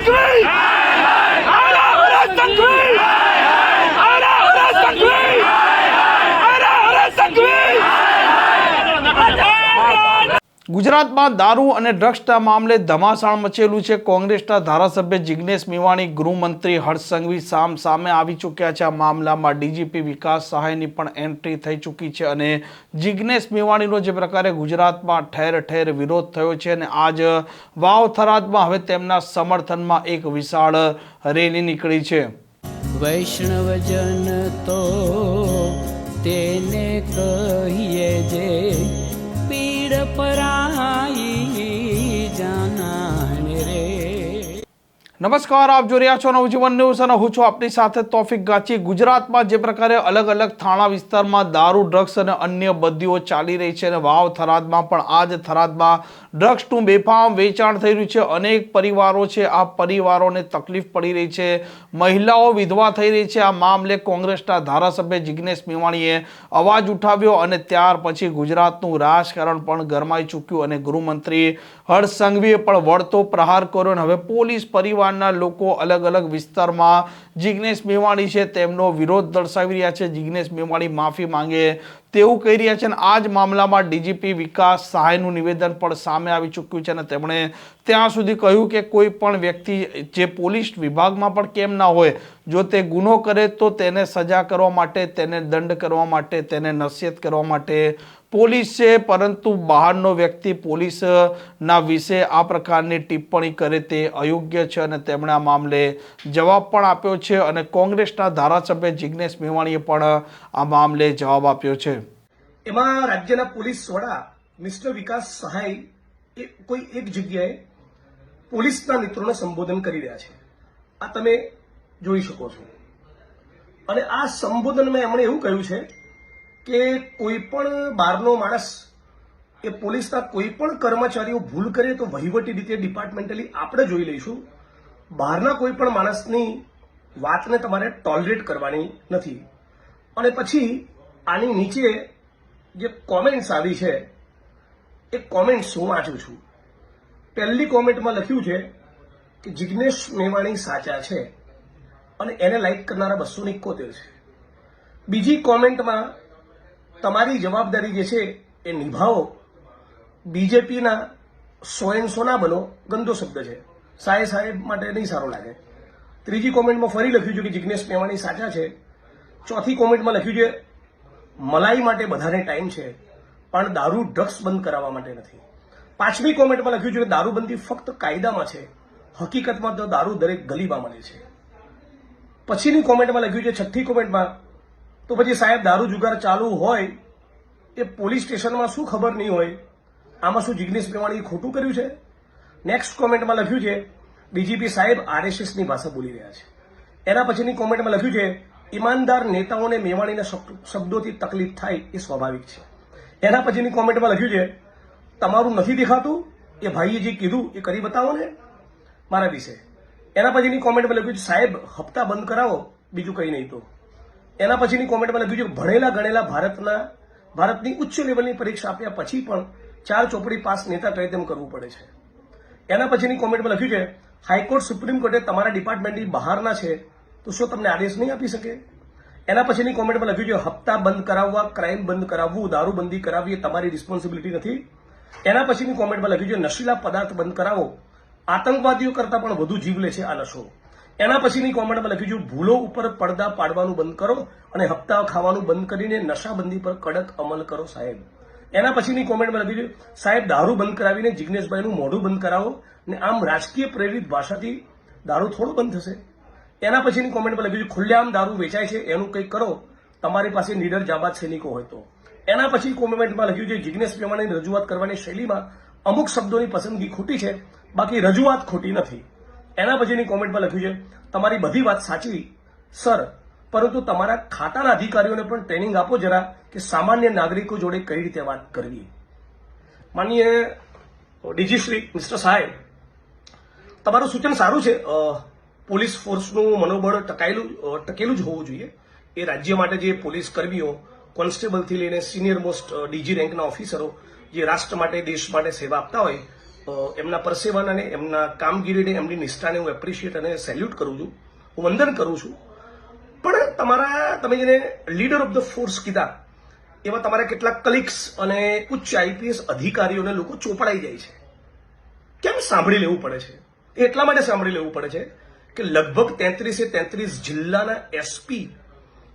સંઘવી ગુજરાતમાં દારૂ અને ડ્રગ્સના મામલે ધમાસાણ મચેલું છે. કોંગ્રેસના ધારાસભ્ય જિગ્નેશ મેવાણી, ગૃહમંત્રી હર્ષ સંઘવી સામ સામે આવી ચૂક્યા છે. આ મામલામાં ડીજીપી વિકાસ સહાયની પણ એન્ટ્રી થઈ ચૂકી છે અને જિગ્નેશ મેવાણીનો જે પ્રકારે ગુજરાતમાં ઠેર ઠેર વિરોધ થયો છે અને આજ વાવ થરાદમાં હવે તેમના સમર્થનમાં એક વિશાળ રેલી નીકળી છે. વૈષ્ણવજન તો તેને કહીએ નમસ્કાર, આપ જોઈ રહ્યા છો નવજીવન ન્યૂઝ અને હું છું આપની સાથે તોફિક ગાચી. ગુજરાતમાં જે પ્રકારે અલગ અલગ થાણા વિસ્તારમાં દારૂ, ડ્રગ્સ અને અન્ય બદીઓ ચાલી રહી છે અને વાવ થરાદમાં પણ આ જ થરાદમાં ડ્રગ્સનું બેફામ વેચાણ થઈ રહ્યું છે. અનેક પરિવારો છે, આ પરિવારોને તકલીફ પડી રહી છે. મહિલાઓ વિધવા થઈ રહી છે. આ મામલે કોંગ્રેસના ધારાસભ્ય જિગ્નેશ મેવાણીએ અવાજ ઉઠાવ્યો અને ત્યાર પછી ગુજરાતનું રાજકારણ પણ ગરમાઈ ચૂક્યું અને ગૃહમંત્રી હર્ષ સંઘવીએ પણ વળતો પ્રહાર કર્યો અને હવે પોલીસ પરિવારના લોકો અલગ અલગ વિસ્તારમાં જિગ્નેશ મેવાણી છે, તેમનો વિરોધ દર્શાવી રહ્યા છે. જિગ્નેશ મેવાણી માફી માંગે તેવું કહી રહ્યા છે અને આ જ મામલામાં ડીજીપી વિકાસ સહાયનું નિવેદન પણ સામે આવી ચૂક્યું છે અને તેમણે ત્યાં સુધી કહ્યું કે કોઈ પણ વ્યક્તિ જે પોલીસ વિભાગમાં પણ કેમ ના હોય, જો તે ગુનો કરે તો તેને સજા કરવા માટે, તેને દંડ કરવા માટે, તેને નસીહત કરવા માટે પોલીસ છે પરંતુ બહારનો વ્યક્તિ પોલીસના વિશે આ પ્રકારની ટિપ્પણી કરે તે અયોગ્ય છે અને તેમણે આ મામલે જવાબ પણ આપ્યો છે અને કોંગ્રેસના ધારાસભ્ય જિગ્નેશ મેવાણીએ પણ આ મામલે જવાબ આપ્યો છે. એમાં રાજ્યના પોલીસ વડા મિસ્ટર વિકાસ સહાય એ કોઈ એક જગ્યાએ પોલીસના મિત્રોને સંબોધન કરી રહ્યા છે. આ તમે જોઈ શકો છો. અને આ સંબોધનમાં એમણે એવું કહ્યું છે કે કોઈ પણ બહારનો માણસ એ પોલીસના કોઈ પણ કર્મચારીઓ ભૂલ કરે તો વહીવટી રીતે ડિપાર્ટમેન્ટલી આપણે જોઈ લઈશું. બહારના કોઈ પણ માણસની વાતને તમારે ટોલરેટ કરવાની નથી. અને પછી આની નીચે જે કોમેન્ટ્સ આવી છે, એ કોમેન્ટ્સ હું વાંચું છું. પહેલી કોમેન્ટમાં લખ્યું છે કે જિગ્નેશ મેવાણી સાચા છે અને એને લાઈક કરનારા બસો એકોતેર છે. બીજી કોમેન્ટમાં તમારી જવાબદારી જે છે એ નિભાવો. બીજેપીના સો એન સોના બનો, ગંદો શબ્દ છે. સાહેબ સાહેબ માટે નહીં સારો લાગે. ત્રીજી કોમેન્ટમાં ફરી લખ્યું છે કે જિગ્નેશ મેવાણી સાચા છે. ચોથી કોમેન્ટમાં લખ્યું છે મલાઈ માટે બધાને ટાઈમ છે, પણ દારૂ ડ્રગ્સ બંધ કરાવવા માટે નથી. પાંચમી કોમેન્ટમાં લખ્યું છે કે દારૂબંધી ફક્ત કાયદામાં છે, હકીકતમાં તો દારૂ દરેક ગલીમાં મળે છે. પછીની કોમેન્ટમાં લખ્યું છે, છઠ્ઠી કોમેન્ટમાં તો પછી સાહેબ, દારૂ જુગાર ચાલુ હોય, એ પોલીસ સ્ટેશનમાં શું ખબર નહીં હોય? આમાં શું જિગ્નેશ મેવાણીએ ખોટું કર્યું છે? નેક્સ્ટ કોમેન્ટમાં લખ્યું છે, ડીજીપી સાહેબ આરએસએસની ભાષા બોલી રહ્યા છે. એના પછીની કોમેન્ટમાં લખ્યું છે ઈમાનદાર નેતાઓને મેવાણીના શબ્દોથી તકલીફ થાય એ સ્વાભાવિક છે. એના પછીની કોમેન્ટમાં લખ્યું છે, તમારું નથી દેખાતું, એ ભાઈએ જે કીધું એ કરી બતાવો ને મારા વિશે. એના પછીની કોમેન્ટમાં લખ્યું છે, સાહેબ, હપ્તા બંધ કરાવો, બીજું કંઈ નહીં તો. એના પછીની કોમેન્ટમાં લખ્યું છે, ભણેલા ગણેલા ભારતના, ભારતની ઉચ્ચ લેવલની પરીક્ષા આપ્યા પછી પણ ચાર ચોપડી પાસ નેતા કહે તેમ કરવું પડે છે. એના પછીની કોમેન્ટમાં લખ્યું છે, હાઈકોર્ટ સુપ્રીમ કોર્ટે તમારા ડિપાર્ટમેન્ટની બહારના છે તો શું તમને આદેશ નહીં આપી શકે? એના પછીની કોમેન્ટમાં લખ્યું છે, હપ્તા બંધ કરાવવા ક્રાઇમ બંધ કરાવવું, દારૂબંધી કરાવવી એ તમારી રિસ્પોન્સિબિલિટી નથી. એના પછીની કોમેન્ટમાં લખ્યું છે, નશીલા પદાર્થ બંધ કરાવો. આતંકવાદીઓ કરતાં પણ વધુ જીવ લે છે આ નશો. એના પછીની કોમેન્ટમાં લખ્યું છે, ભૂલો ઉપર પડદા પાડવાનું બંધ કરો અને હપ્તા ખાવાનું બંધ કરીને નશાબંધી પર કડક અમલ કરો સાહેબ. એના પછીની કોમેન્ટમાં લખ્યું છે, સાહેબ, દારૂ બંધ કરાવીને જિજ્ઞેશભાઈનું મોઢું બંધ કરાવો ને આમ રાજકીય પ્રેરિત ભાષાથી દારૂ થોડો બંધ થશે. એના પછીની કોમેન્ટમાં લખ્યું છે, ખુલ્લેઆમ દારૂ વેચાય છે, એનું કંઈક કરો. તમારી પાસે નીડર જાબાદ સૈનિકો હોય તો. એના પછી કોમેન્ટમાં લખ્યું છે, જિગ્નેશ મેવાણીની રજૂઆત કરવાની શૈલીમાં અમુક શબ્દોની પસંદગી ખોટી છે, બાકી રજૂઆત ખોટી નથી. એના પછીની કોમેન્ટમાં લખ્યું છે, તમારી બધી વાત સાચી, સર, પરંતુ તમારા ખાતાના અધિકારીઓને પણ ટ્રેનિંગ આપો જરા કે સામાન્ય નાગરિકો જોડે કઈ રીતે વાત કરવી. માનનીય ડીજીશ્રી મિસ્ટર સાહેબ, તમારું સૂચન સારું છે? પોલીસ ફોર્સનું મનોબળ ટકાયેલું ટકેલું જ હોવું જોઈએ. એ રાજ્ય માટે જે પોલીસ કર્મીઓ, કોન્સ્ટેબલથી લઈને સિનિયર મોસ્ટ ડીજી રેન્કના ઓફિસરો, જે રાષ્ટ્ર માટે, દેશ માટે સેવા આપતા હોય એમના પરસેવાને અને એમના કામગીરીને, એમની નિષ્ઠાને હું એપ્રિશિએટ અને સેલ્યુટ કરું છું. હું વંદન કરું છું. પણ તમારા, તમે જેને લીડર ઓફ ધ ફોર્સ કીધા, એવા તમારા કેટલાક કલીગ્સ અને ઉચ્ચ આઈપીએસ અધિકારીઓને લોકો ચોપડાઈ જાય છે. કેમ સાંભળી લેવું પડે છે? એટલા માટે સાંભળી લેવું પડે છે કે લગભગ તેત્રીસે તેત્રીસ જિલ્લાના એસપી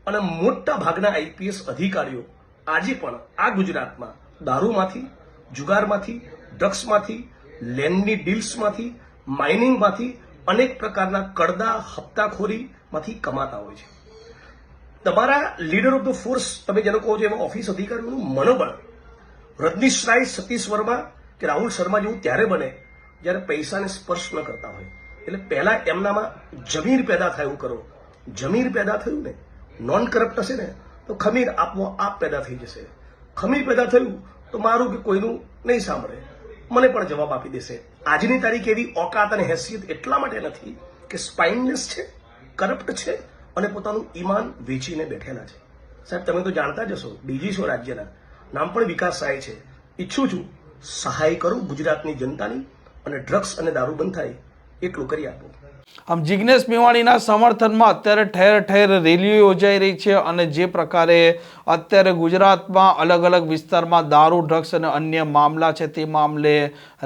અને મોટા ભાગના આઈપીએસ અધિકારીઓ આજે પણ આ ગુજરાતમાં દારૂમાંથી, જુગારમાંથી, ડ્રગ્સમાંથી, લેન્ડની ડીલ્સમાંથી, માઇનિંગમાંથી અનેક પ્રકારના કડદા હપ્તાખોરીમાંથી કમાતા હોય છે. તમારા લીડર ઓફ ધ ફોર્સ તમે જેને કહો છો એવા ઓફિસ અધિકારીઓનું મનોબળ. રજનીશ રાય સતીશ વર્મા કે રાહુલ શર્મા જેવું ત્યારે બને જ્યારે પૈસાને સ્પર્શ ન કરતા હોય. એટલે પહેલા એમનામાં જમીર પેદા થાય કરો. જમીર પેદા થયું ને નોન કરપ્ટ હશે ને, તો ખમીર આપો આપ પેદા થઈ જશે. ખમીર પેદા થયું તો મારું કે કોઈનું નહીં સાંભળે. મને પણ જવાબ આપી દેશે. આજની તારીખ એવી ઓકાત અને હેસિયત એટલા માટે નથી કે સ્પાઇનલેસ છે કરપ્ટ છે અને પોતાનું ઈમાન વેચીને બેઠેલા છે. સાહેબ, તમે તો જાણતા જ હશો, ડીજી છો રાજ્યના. નામ પણ વિકાસ સહાય છે. ઈચ્છું છું, સહાય કરું ગુજરાતની જનતાની અને ડ્રગ્સ અને દારૂ બંધ થાય. એટલું કરી આપો. આમ જિગ્નેશ મેવાણીના સમર્થનમાં અત્યારે ઠેર ઠેર રેલીઓ યોજાઈ રહી છે અને જે પ્રકારે અત્યારે ગુજરાતમાં અલગ અલગ વિસ્તારમાં દારૂ, ડ્રગ્સ અને અન્ય મામલા છે તે મામલે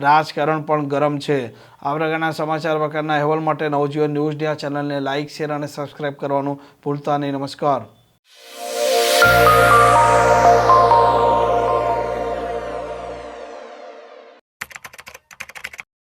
રાજકારણ પણ ગરમ છે. આ પ્રકારના સમાચાર પ્રકારના અહેવાલ માટે નવજીવન ન્યૂઝ ડે ચેનલને લાઇક, શેર અને સબસ્ક્રાઇબ કરવાનું ભૂલતા નહીં. નમસ્કાર.